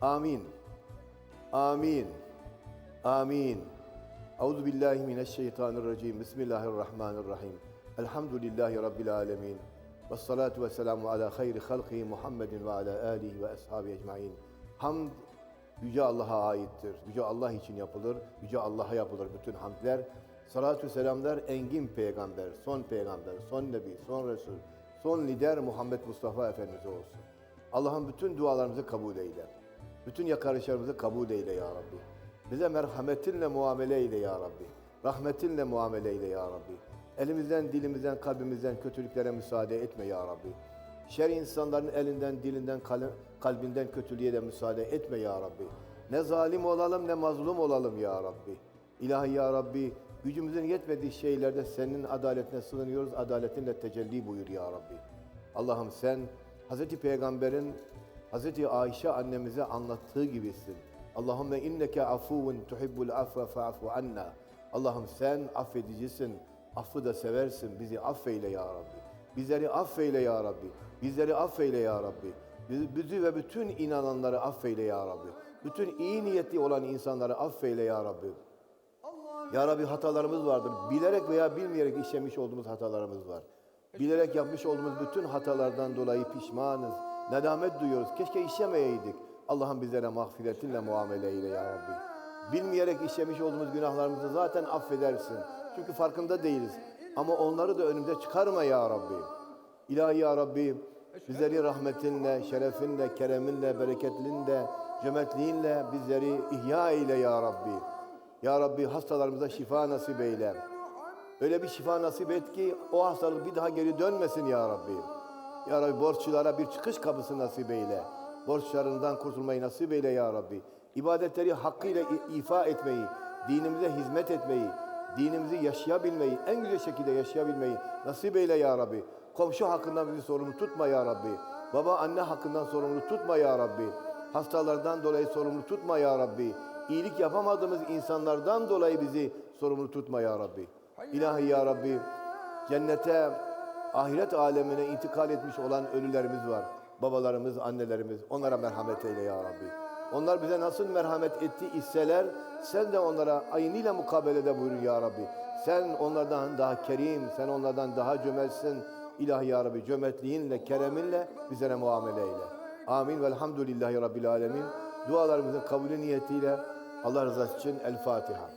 Amin. Amin. Amin. Euzu billahi mineşşeytanirracim. Bismillahirrahmanirrahim. Elhamdülillahi rabbil alamin. Ves salatu vesselamu ala hayri halqi Muhammedin ve ala alihi ve ashabi ecmaîn. Hamd Yüce Allah'a aittir. Yüce Allah için yapılır. Yüce Allah'a yapılır bütün hamdler. Salatü selamlar engin peygamber, son peygamber, son nebi, son resul, son lider Muhammed Mustafa Efendimiz olsun. Allah'ın bütün dualarımızı kabul eyle. Bütün yakarışlarımızı kabul eyle ya Rabbi. Bize merhametinle muamele eyle ya Rabbi. Rahmetinle muamele eyle ya Rabbi. Elimizden, dilimizden, kalbimizden kötülüklere müsaade etme ya Rabbi. Şer insanların elinden, dilinden, kal- kalbinden kötülüğe de müsaade etme ya Rabbi. Ne zalim olalım ne mazlum olalım ya Rabbi. İlahi ya Rabbi gücümüzün yetmediği şeylerde senin adaletine sığınıyoruz. Adaletinle tecelli buyur ya Rabbi. Allah'ım sen Hazreti Peygamber'in Hazreti Ayşe annemize anlattığı gibisin. Allahümme inneke afuvun tuhibbul afve fa'fu anna. Allah'ım sen affedicisin, affı da seversin. Bizi affeyle ya Rabbi. Bizleri affeyle ya Rabbi. Bizleri affeyle ya Rabbi. Bizi ve bütün inananları affeyle ya Rabbi. Bütün iyi niyetli olan insanları affeyle ya Rabbi. Ya Rabbi hatalarımız vardır. Bilerek veya bilmeyerek işlemiş olduğumuz hatalarımız var. Bilerek yapmış olduğumuz bütün hatalardan dolayı pişmanız. Nedamet duyuyoruz. Keşke işlemeyeydik. Allah'ım bizlere mağfiretinle muamele eyle ya Rabbi. Bilmeyerek işlemiş olduğumuz günahlarımızı zaten affedersin. Çünkü farkında değiliz. Ama onları da önümüze çıkarma ya Rabbi. İlahi ya Rabbi bizleri rahmetinle, şerefinle, kereminle, bereketlinle, cömertliğinle bizleri ihya eyle ya Rabbi. Ya Rabbi hastalarımıza şifa nasip eyle. Öyle bir şifa nasip et ki o hastalık bir daha geri dönmesin ya Rabbi. Ya Rabbi borçlulara bir çıkış kapısı nasip eyle. Borçlarından kurtulmayı nasip eyle ya Rabbi. İbadetleri hakkıyla ifa etmeyi, dinimize hizmet etmeyi, dinimizi yaşayabilmeyi, en güzel şekilde yaşayabilmeyi nasip eyle ya Rabbi. Komşu hakkından bizi sorumlu tutma ya Rabbi. Baba anne hakkından sorumlu tutma ya Rabbi. Hastalardan dolayı sorumlu tutma ya Rabbi. İyilik yapamadığımız insanlardan dolayı bizi sorumlu tutma ya Rabbi. İlahi ya Rabbi cennete, ahiret alemine intikal etmiş olan ölülerimiz var. Babalarımız, annelerimiz. Onlara merhamet eyle ya Rabbi. Onlar bize nasıl merhamet etti isseler, sen de onlara aynıyla mukabelede buyur ya Rabbi. Sen onlardan daha kerim, sen onlardan daha cömertsin. İlahi ya Rabbi cömertliğinle, kereminle bizlere muamele eyle. Amin. Velhamdülillahi Rabbil alemin. Dualarımızın kabulü niyetiyle Allah rızası için El Fatiha.